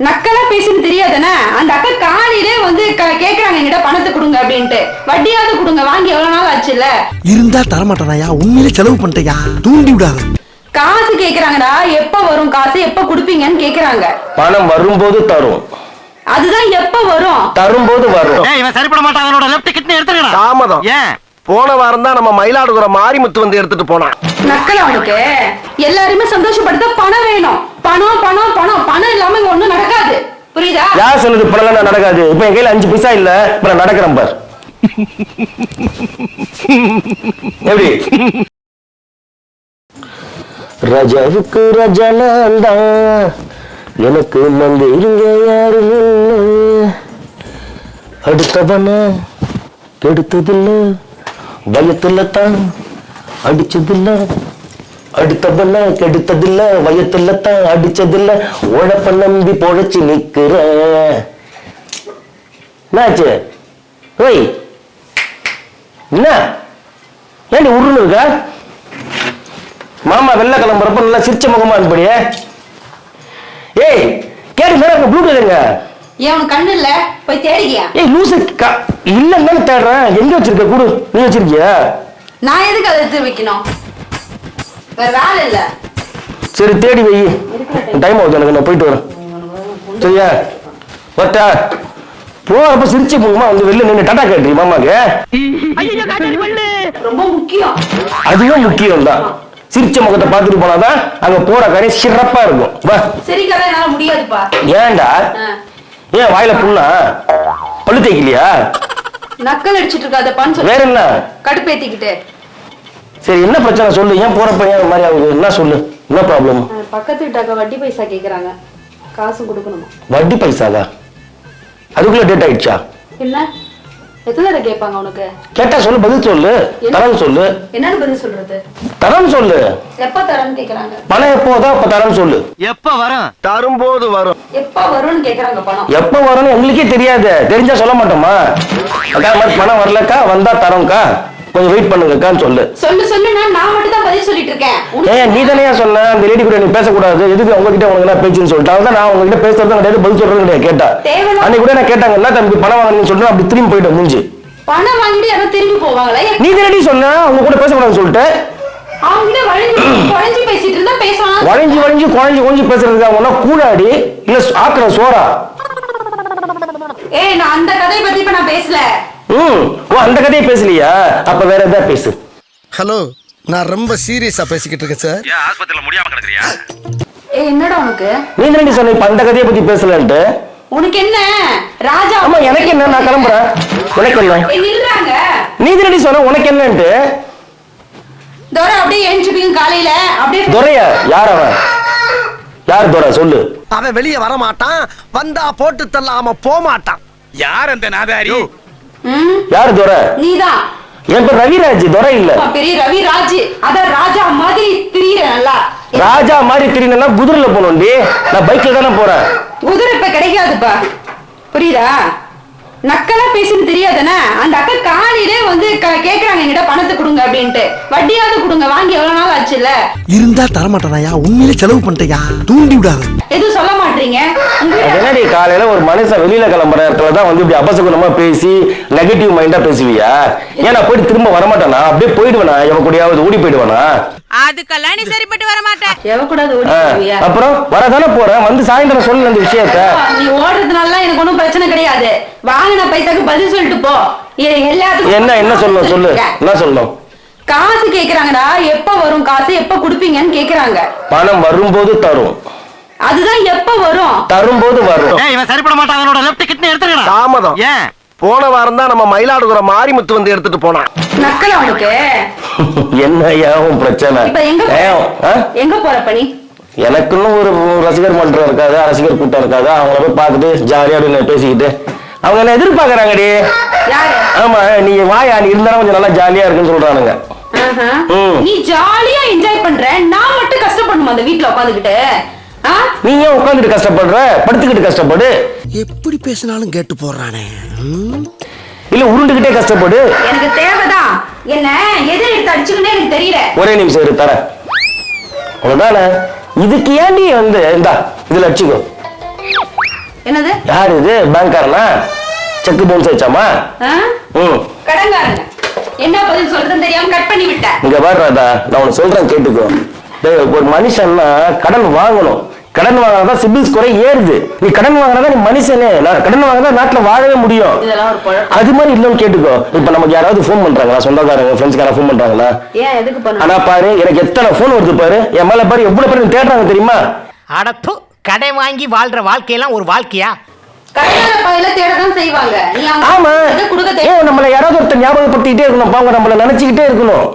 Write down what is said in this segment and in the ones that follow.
நக்கலா பேசுன்னு தெரியாதானே அந்த அக்கா காலையிலே வந்து க- கேக்குறாங்க என்கிட்ட பணத்தை கொடுங்க அப்படின்ட்டு. வட்டியாவது கொடுங்க வாங்கி எவ்வளவு நாள் ஆச்சுல்ல? இருந்தா தரமாட்டானாயா? உண்மையிலே செலவு பண்ணிட்டயா? தூண்டி விடாத. காசு கேக்குறாங்கடா எப்ப வரும் காசு? எப்ப கொடுப்பீங்கன்னு கேக்குறாங்க. பணம் வரும்போது தரும். அதுதான் எப்ப வரும்? தரும்போது வரும். ஏய் இவன் சரிப்பட மாட்டான். அவனோட லெஃப்ட் கிட்னி எடுத்துக்கடா தாமதம். ஏன்? போன வாரம் தான் நம்ம மயிலாடுதுறை மாரிமுத்து வந்து எடுத்துட்டு போனான். நக்கலா உனக்கு? எல்லாருமே சந்தோஷப்படுத்த பணம் வேணும். பணம் பணம் பணம். பணம் இல்லாம இங்க ஒண்ணும் நடக்காது. புரியுதா? யார் சொன்னது பணம் நடக்காது? இப்ப என் கையில அஞ்சு பைசா இல்ல. இப்ப நான் நடக்கிறேன் பார். எப்படி? ரஜாவுக்கு ரஜா தான் எனக்கு மந்திரிங்க யாரும் இல்லை. அடுத்தவன கெடுத்ததில்லை. வயத்துல தான் அடிச்சதில்ல. அடுத்தவன கெடுத்ததில்ல வயத்துல தான் அடிச்சதில்ல. உழப்ப நம்பி பொழைச்சு நிக்கிறேன் என்னாச்சு? ஓய் என்ன? ஏண்டி உருன்னு இருக்கா? மாமா வெள்ளை கிளம்புறப்ப நல்லா சிரிச்ச முகமா இருப்படியே. ஏய் கேட்டு ப்ளூடூத் எங்க ஏன் உனக்கு கண்ணு இல்ல? போய் தேடிக்கியா? ஏய் லூசு இல்லைன்னு தேடுறேன். எங்க வச்சிருக்க? குடு. நீ வச்சிருக்கியா? நான் எதுக்கு அதை எடுத்து வைக்கணும்? வேற வேலை இல்ல. சரி தேடி வை. டைம் ஆகுது எனக்கு. நான் போயிட்டு வரேன். சரியா? வரட்டா போறப்ப சிரிச்ச முகமா வந்து வெளில நின்று டாடா கேட்டுறீ மாமாக்கு. ரொம்ப முக்கியம். அதுவும் முக்கியம் தான் சிரிச்ச முகத்தை பார்த்துட்டு போனாதான் அங்க போற காரியம் சிறப்பா இருக்கும். வா. சிரிக்கல என்னால முடியாதுப்பா. ஏன்டா. ஏன் வாயில புண்ணா? பல்லு தேய்க்கலையா? நக்கல் அடிச்சிட்டு இருக்காதப்பான்னு சொல்லி. வேற என்ன? கடுப்பேத்திக்கிட்டு. சரி என்ன பிரச்சனை? சொல்லு. ஏன் ஏன் இந்த மாதிரி ஆகுது? என்ன சொல்லு? என்ன ப்ராப்ளம் பக்கத்து வீட்டாக்க வட்டி பைசா கேக்குறாங்க. காசு கொடுக்கணுமா? வட்டி பைசாதா அதுக்குள்ள டேட் ஆயிடுச்சா? என்ன எத்தனை தடவை கேட்பாங்க உனக்கு? கேட்டா சொல்லு பதில் சொல்லு. தரம் சொல்லு. என்னன்னு பதில் சொல்றது? தரம் சொல்லு. எப்ப தரேன்னு கேக்குறாங்க? பணம் எப்போதோ அப்ப தரம் சொல்லு. எப்ப வரும்? தரும்போது வரும். எப்ப வரும்னு கேக்குறாங்க பணம். எப்ப வரும்னு எங்களுக்கே தெரியாது. தெரிஞ்சா சொல்ல மாட்டோமா? இந்த மாதிரி பணம் வரலக்கா? வந்தா தரோம்க்கா? கொஞ்சம் வெயிட் பண்ணுங்கக்கான்னு சொல்லு. சொல்லு சொல்லுன்னா நான் மட்டும் தான் பதில் சொல்லிட்டு இருக்கேன் ஏன் நீ தானே சொன்ன? அந்த லேடி கூட நீ பேசக்கூடாது. எதுக்கு உங்ககிட்ட உனக்கு என்ன பேச்சுன்னு சொல்லிட்டு? அதான் நான் உங்ககிட்ட பேசுறதும் கிடையாது பதில் சொல்றது கிடையாது கேட்டா அன்னைக்கு கூட நான் கேட்டாங்க என்ன தம்பி பணம் வாங்கணும்னு சொல்லிட்டு அப்படி திரும்பி போயிட்டு முடிஞ்சு பணம் வாங்கிட்டு யாரும் திரும்பி போவாங்களா? நீ தானடி சொன்ன? அவங்க கூட பேசக்கூடாதுன்னு சொல்லிட்டு. அவங்க வளைஞ்சு குறைஞ்சு பேசிட்டு இருந்தா பேசலாம். வளைஞ்சு வளைஞ்சு குழஞ்சு குழஞ்சு பேசுறதுக்கு அவங்க கூடாடி? இல்ல ஆக்குற சோறா? ஏய் நான் அந்த கதையை பத்தி இப்ப நான் பேசல. ம் ஓ அந்த கதையை பேசலையா அப்ப வேற எதாவது பேசு. ஹலோ நான் ரொம்ப சீரியஸா பேசிக்கிட்டு இருக்கேன் சார். ஏன் ஆஸ்பத்திரியில முடியாம கிடக்குறியா? ஏய் என்னடா உனக்கு? நீ தானடி சொன்ன இப்ப அந்த கதையை பத்தி பேசலன்ட்டு. உனக்கு என்ன? ராஜா ஆமா எனக்கு என்ன? நான் கிளம்புறேன். உனக்கு என்ன? ஏய், நில்றாங்க. நீ சொன்ன உனக்கு என்னன்ட்டு. தோர அப்படியே எழுந்துப்பீங்க காலையில அப்படியே துரையா? யார் அவன்? யார் துரை? சொல்லு. அவன் வெளியே வர மாட்டான் வந்தா போட்டு தள்ளாம போக மாட்டான் யார் அந்த நாதாரி? யார் துரை? நீதான் என் பேர் ரவிராஜ் துரை இல்ல. பெரிய ரவி ராஜ் அதான் ராஜா மாதிரி திரியிற நல்லா ராஜா மாதிரி திடீர்னு குதிரையில போகணும்டி நான் பைக்ல தானே போறேன். குதிரை இப்ப கிடைக்காதுப்பா. புரியுதா? நக்கலா பேசுன்னு தெரியாதானே. அந்த அக்கா காலையிலே வந்து க- கேக்குறாங்க என்கிட்ட பணத்தை கொடுங்க அப்படின்ட்டு. வட்டியாவது கொடுங்க வாங்கி எவ்வளவு நாள் ஆச்சுல்ல? இருந்தா தரமாட்டானாயா? உண்மையிலே செலவு பண்ணிட்டயா? தூண்டி விடாத. எதுவும் சொல்ல என்னடி காலையில ஒரு மனுஷன் வெளியில கிளம்புற இடத்துல தான் வந்து இப்படி அபசகுணமா பேசி நெகட்டிவ் மைண்டா பேசுவியா? ஏன் நான் போயிட்டு திரும்ப வரமாட்டேனா? அப்படியே போயிடுவேனா? எவன் கூடயாவது ஓடி போயிடுவானா? அதுக்கெல்லாம் நீ சரிப்பட்டு வர மாட்ட எவக்கூடாது ஓடி ஆ, போவியா? அப்புறம் வரதானே போறேன்? வந்து சாயந்தரம் சொல்லு அந்த விஷயத்த. நீ ஓடுறதுனால எனக்கு ஒண்ணும் பிரச்சனை கிடையாது. வாங்கின பைசாக்கு பதில் சொல்லிட்டு போ. எல்லாத்துக்கும் என்ன என்ன சொல்லணும்? சொல்லு. என்ன சொல்லணும்? காசு கேக்குறாங்கடா. எப்ப வரும் காசு? எப்ப குடுப்பீங்கன்னு கேக்குறாங்க. பணம் வரும்போது தரும். அதுதான் எப்ப வரும்? தரும்போது வரும். ஏய் இவன் சரிப்பட மாட்டான். அவனோட லெஃப்ட் கிட்னி எடுத்துக்கடா தாமதம். ஏன் போன வாரம் தான் நம்ம மயிலாடுதுறை மாரிமுத்து வந்து எடுத்துட்டு போனான். நக்கலா உனக்கு? என்ன ஏன் பிரச்சனை? இப்ப எங்க போற? பணி? எனக்குன்னு ஒரு ரசிகர் மன்றம் இருக்காது ரசிகர் கூட்டம் இருக்காது. அவங்கள போய் பார்த்துட்டு ஜாலியா அப்படின்னு பேசிக்கிட்டு. அவங்க என்ன எதிர்பார்க்கறாங்கடி? யாரு? ஆமா நீ வாயா? நீ இருந்தாலும் கொஞ்சம் நல்லா ஜாலியா இருக்குன்னு சொல்றானுங்க. நீ ஜாலியா என்ஜாய் பண்ற. நான் மட்டும் கஷ்டப்படணுமா அந்த வீட்ல உட்காந்துக்கிட்டு? நீ ஏன் உட்காந்துட்டு கஷ்டப்படுற? படுத்துக்கிட்டு கஷ்டப்படு. எப்படி பேசினாலும் கேட்டு போடுறானே? இல்ல உருண்டுகிட்டே கஷ்டப்படு. எனக்கு தேவைதான். என்ன எதை எடுத்து அடிச்சுக்கணும்னு எனக்கு தெரியல. ஒரே நிமிஷம் இரு தரேன் அவ்வளவுதானே இதுக்கு ஏன்டி வந்து இந்தா இதுல அடிச்சுக்கோ. என்னது? யார் இது? பேங்க்காரனா? செக் பவுன்ஸ் ஆயிச்சாமா ஆ? ம். கடன்காரங்க என்ன பதில் சொல்றதுன்னு தெரியாம கட் பண்ணி விட்டேன். இங்க பாரு ராதா நான் உனக்கு சொல்றேன் கேட்டுக்கோ. ஒரு மனுஷன்னா கடன் வாங்கணும். கடன் வாங்கினாதான் சிபில் ஸ்கோரை ஏறுது. நீ கடன் வாங்கினாதான் நீ மனுஷனே. நான் கடன் வாங்கினா நாட்டுல வாழவே முடியும். இதெல்லாம் ஒரு பழக்கம். அது மாதிரி இல்லைன்னு கேட்டுக்கோ. இப்ப நமக்கு யாராவது ஃபோன் பண்றாங்களா? சொந்தக்காரங்க ஃப்ரெண்ட்ஸ்க்கார ஃபோன் பண்றாங்களா? ஏன் எதுக்கு பண்ண ஆனா பாரு எனக்கு எத்தனை ஃபோன் வருது பாரு. என் மேல பாரு எவ்வளவு பேர் தேடுறாங்க தெரியுமா? அடப்பு கடை வாங்கி வாழ்ற வாழ்க்கையெல்லாம் ஒரு வாழ்க்கையா? ஆமா. நம்மள யாராவது ஒருத்தர் ஞாபகப்படுத்திக்கிட்டே இருக்கணும்? அவங்க நம்மள நினைச்சுக்கிட்டே இருக்கணும்.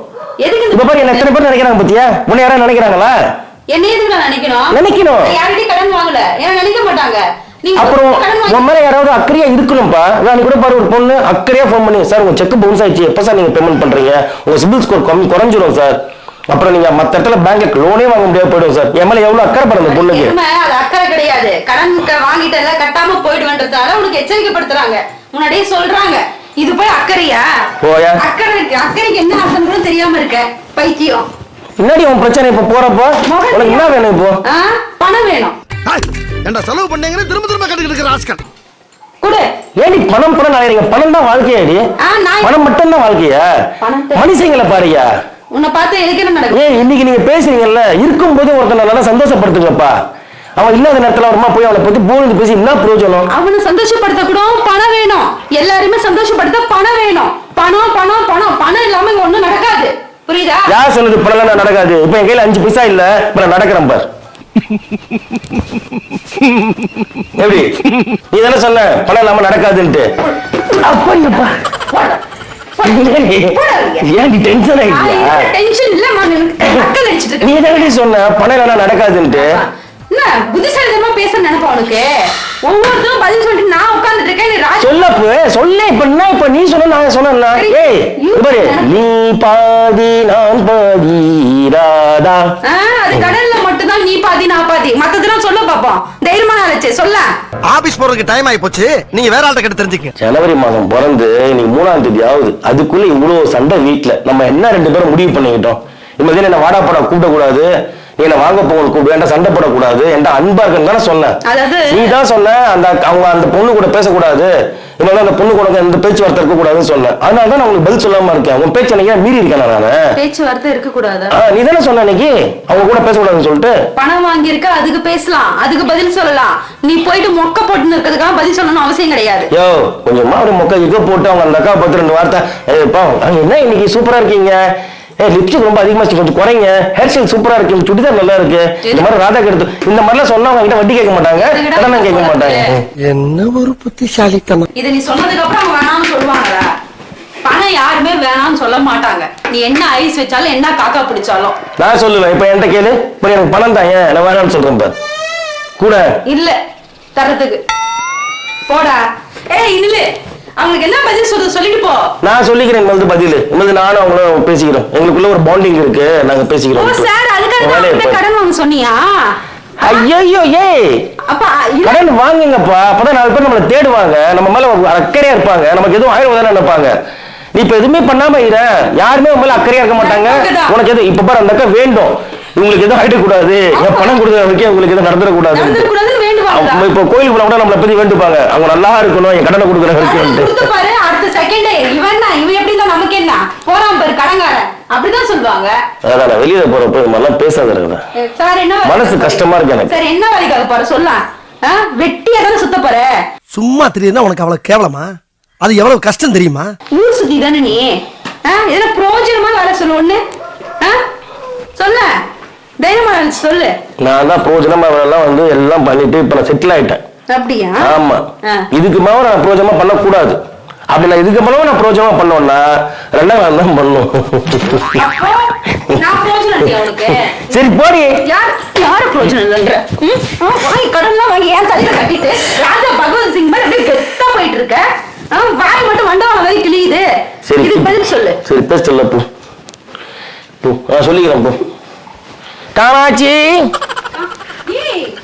இப்ப பாரு எத்தனை பேர் நினைக்கிறாங்க பத்தியா? உன்னை யாராவது நினைக்கிறாங்களா? என்ன எதுக்கு நான் நினைக்கணும்? நினைக்கணும். நான் யார்கிட்டயும் கடன் வாங்கல. ஏன்னா நினைக்க மாட்டாங்க. அப்புறம் உன் மேல யாராவது அக்கறையா இருக்கணும்ப்பா. நான் கூட பாரு ஒரு பொண்ணு அக்கறையா ஃபோன் பண்ணி சார் உங்க செக் பவுன்ஸ் ஆயிடுச்சு. எப்ப சார் நீங்க பேமெண்ட் பண்றீங்க? உங்க சிபில் ஸ்கோர் கம்மி குறைஞ்சிரும் சார். அப்புறம் நீங்க மத்த இடத்துல பேங்க் லோனே வாங்க முடியாது போயிடும் சார். என் மேல எவ்வளவு அக்கறை அந்த பொண்ணுக்கு. அக்கறை கிடையாது. கடன் வாங்கிட்டல கட்டாம போயிடுவேன்றதால உனக்கு எச்சரிக்கைப்படுத்துறாங்க முன்னாடியே சொல்றாங்க. இது போய் அக்கறையா? போயா. அக்கறை அக்கறைக்கு என்ன அர்த்தம் கூட தெரியாம இருக்க? பைத்தியம். முன்னாடி உன் பிரச்சனை இப்ப போறப்போ? உனக்கு என்ன வேணும் இப்போ? பணம் வேணும். என்ன செலவு பண்ணீங்கன்னு திரும்ப திரும்ப கட்டுக்கிட்டு இருக்கிற ஆஸ்கர் கொடு. ஏடி பணம் பணம் நினைக்கிறீங்க? பணம் தான் வாழ்க்கையாடி. ஆ, நான் பணம் மட்டும் தான் வாழ்க்கையா? மனுஷங்களை பாருயா உன்னை பார்த்து எனக்கு என்ன நடக்கும் ஏன் இன்னைக்கு நீங்க பேசுறீங்கல்ல இருக்கும்போது ஒருத்தனை நல்லா சந்தோஷப்படுத்துங்கப்பா. அவன் இல்லாத நேரத்துல அப்புறமா போய் அவனை பத்தி பூந்து பேசி என்ன பிரயோஜனம் அவனை சந்தோஷப்படுத்த கூட பணம் வேணும். எல்லாருமே சந்தோஷப்படுத்த பணம் வேணும். பணம் பணம் பணம். பணம் இல்லாம இங்க ஒண்ணும் நடக்காது. புரியுதா? யார் சொன்னது பணம் நடக்காது? இப்ப என் கையில அஞ்சு பைசா இல்ல. இப்ப நான் நடக்கிறேன் பார். எப்படி? நீ தானே சொன்ன பணம் இல்லாம நடக்காதுன்ட்டு. அப்படியப்பா ஏன் டென்ஷன் ஆயிட்டியா? டென்ஷன் இல்ல நீ தானே சொன்ன பணம் இல்லைன்னா நடக்காதுன்ட்டு. என்ன புத்திசாலித்தனமா பேச நினைப்பா உனக்கு? ஒவ்வொருத்தரும் பதில் சொல்லிட்டு நான் உட்கார்ந்துட்டு இருக்கேன் நீ ராஜ் சொல்லப்பு சொல்ல இப்ப என்ன இப்ப நீ சொன்ன நான் சொன்னா ஏய் இங்க பாரு நீ பாதி நான் பாதி ராதா. ஆ, அது கடல்ல மட்டும்தான் நீ பாதி நான் பாதி. மத்ததெல்லாம் சொல்ல பாப்போம். தைரியமா நாளைச்சு சொல்ல. ஆபீஸ் போறதுக்கு டைம் ஆயி போச்சு நீங்க வேற ஆள்கிட்ட கேட்டு தெரிஞ்சுக்க ஜனவரி மாதம் பிறந்து இன்னைக்கு மூணாம் தேதி ஆகுது அதுக்குள்ள இவ்வளவு சண்டை வீட்டுல நம்ம என்ன ரெண்டு பேரும் முடிவு பண்ணிக்கிட்டோம்? இனிமேல் என்ன வாடா போடா கூப்பிடக்கூடாது? நீ என்ன வாங்க போக கூப்பிடு என்ன சண்டை போடக்கூடாது என்கிட்ட அன்பா இருக்குன்னு தானே சொன்னேன் நீ தான் சொன்ன அந்த அவங்க அந்த பொண்ணு கூட பேசக்கூடாது இனிமேல் அந்த பொண்ணு கூட எந்த பேச்சுவார்த்தை இருக்கக்கூடாதுன்னு சொன்னேன் அதனால தான் நான் உங்களுக்கு பதில் சொல்லாம இருக்கேன். உன் பேச்சு எனக்கு மீறி இருக்கேன் நானு பேச்சுவார்த்தை இருக்க கூடாது நீ தானே சொன்ன இன்னைக்கு அவங்க கூட பேசக்கூடாதுன்னு சொல்லிட்டு. பணம் வாங்கியிருக்க அதுக்கு பேசலாம். அதுக்கு பதில் சொல்லலாம். நீ போயிட்டு மொக்க போட்டுன்னு இருக்கிறதுக்காக பதில் சொல்லணும் அவசியம் கிடையாது. யோ கொஞ்சமா அப்படி மொக்க இக்க போட்டு அவங்க அந்த அக்கா பார்த்து ரெண்டு வார்த்தை. ஏய் பா அங்க என்ன இன்னைக்கு? சூப்பரா இருக்கீங்க. ஏ லிப்ஸ்டிக் ரொம்ப அதிகமா வச்சு கொஞ்சம் குறைங்க. ஹேர் ஸ்டைல் சூப்பரா இருக்கு. சுடிதார் நல்லா இருக்கு. இந்த மாதிரி ராதா எடுத்து இந்த மாதிரிலாம் சொன்னா அவங்க கிட்ட வட்டி கேட்க மாட்டாங்க. கடனும் கேட்க மாட்டாங்க என்ன ஒரு புத்திசாலித்தனம். இது நீ சொன்னதுக்கு அப்புறம் அவங்க வேணாம்னு சொல்லுவாங்களா பணம் யாருமே வேணாம்னு சொல்ல மாட்டாங்க. நீ என்ன ஐஸ் வச்சாலும் என்ன காக்கா பிடிச்சாலும். நான் சொல்லுவேன் இப்ப என்கிட்ட கேளு. இப்ப எனக்கு பணம் தான். ஏன்? நான் வேணாம்னு சொல்றேன் பார். கூட. இல்ல. தரத்துக்கு போடா. ஏய் நில்லு. அவங்களுக்கு என்ன பதில் சொல்றது? சொல்லிட்டு போ. நான் சொல்லிக்கிறேன் வந்து பதில். இனிமேல் நானும் அவங்களும் பேசிக்கிறோம். எங்களுக்குள்ள ஒரு பாண்டிங் இருக்கு. நாங்க ஓ பேசிக்கிறோம் சார் அதுக்காக பாரு. கடன் வாங்க சொன்னியா? ஐயோ ஏய்! கடன் வாங்குங்கப்பா. அப்பதான் நாலு பேர் நம்மளை தேடுவாங்க. நம்ம மேல அக்கறையா இருப்பாங்க. நமக்கு எதுவும் ஆயிரம் நினைப்பாங்க. நீ இப்ப எதுவுமே பண்ணாம இரு. யாருமே உன் மேல அக்கறையா இருக்க மாட்டாங்க. உனக்கு எது இப்ப பாரு அந்த அக்கா வேண்டும். உங்களுக்கு எதுவும் ஆயிடக்கூடாது. என் பணம் கொடுக்கறதுக்கே உங்களுக்கு எதுவும் நடந்துடக்கூடாது? இப்போ கோயிலுக்கு போனா கூட நம்மளை பத்தி வேண்டுப்பாங்க. அவங்க நல்லா இருக்கணும் என் கடனை கொடுக்குற கடன் வரைக்கும் கொடுத்து பாரு. அடுத்த செகண்ட் இவன் இவன் எப்படி இருந்தா நமக்கு என்ன? போறான் பாரு கடங்காரன். அப்படிதான் சொல்லுவாங்க. அதான் நான் வெளியில போறப்ப இது மாதிரிலாம் பேசாத இருக்கிறேன் சார் என்ன வேலைக்காக மனசு? கஷ்டமா இருக்கு எனக்கு. சார் என்ன வேலைக்காக போற? சொல்ல வெட்டியா தானே சுத்த போற? சும்மா தெரியுதுன்னா உனக்கு அவ்வளவு கேவலமா? அது எவ்வளவு கஷ்டம் தெரியுமா? ஊர் சுத்தி தானே நீ? எதனா பிரயோஜனமா வேலை சொல்லு ஒண்ணு ஆ? சொல்ல தைரியமா வேலை சொல்லு. நான் தான் பிரோஜனமா எல்லாம் வந்து எல்லாம் பண்ணிட்டு இப்ப நான் செட்டில் ஆயிட்டேன். அப்படியா? ஆமா. இதுக்கு மேல நான் பிரோஜனமா பண்ணக்கூடாது. அப்படி நான் இதுக்கு மேல நான் பிரோஜனமா பண்ணோம்னா ரெண்டாம் நான் தான் பண்ணும் சரி போடி. யார் பிரயோஜனம் இல்லைன்ற? வாங்கி கடன்லாம் வாங்கி ஏன் தலையில கட்டிட்டு ராஜா பகவத் சிங் மாதிரி அப்படியே கெத்தா போயிட்டு இருக்க வாய் மட்டும் வண்டவாளம் கிளியுது சரி. இதுக்கு பதில் சொல்லு. சரி பேச சொல்ல போ. போ. நான் சொல்லிக்கிறேன் போ காமாட்சி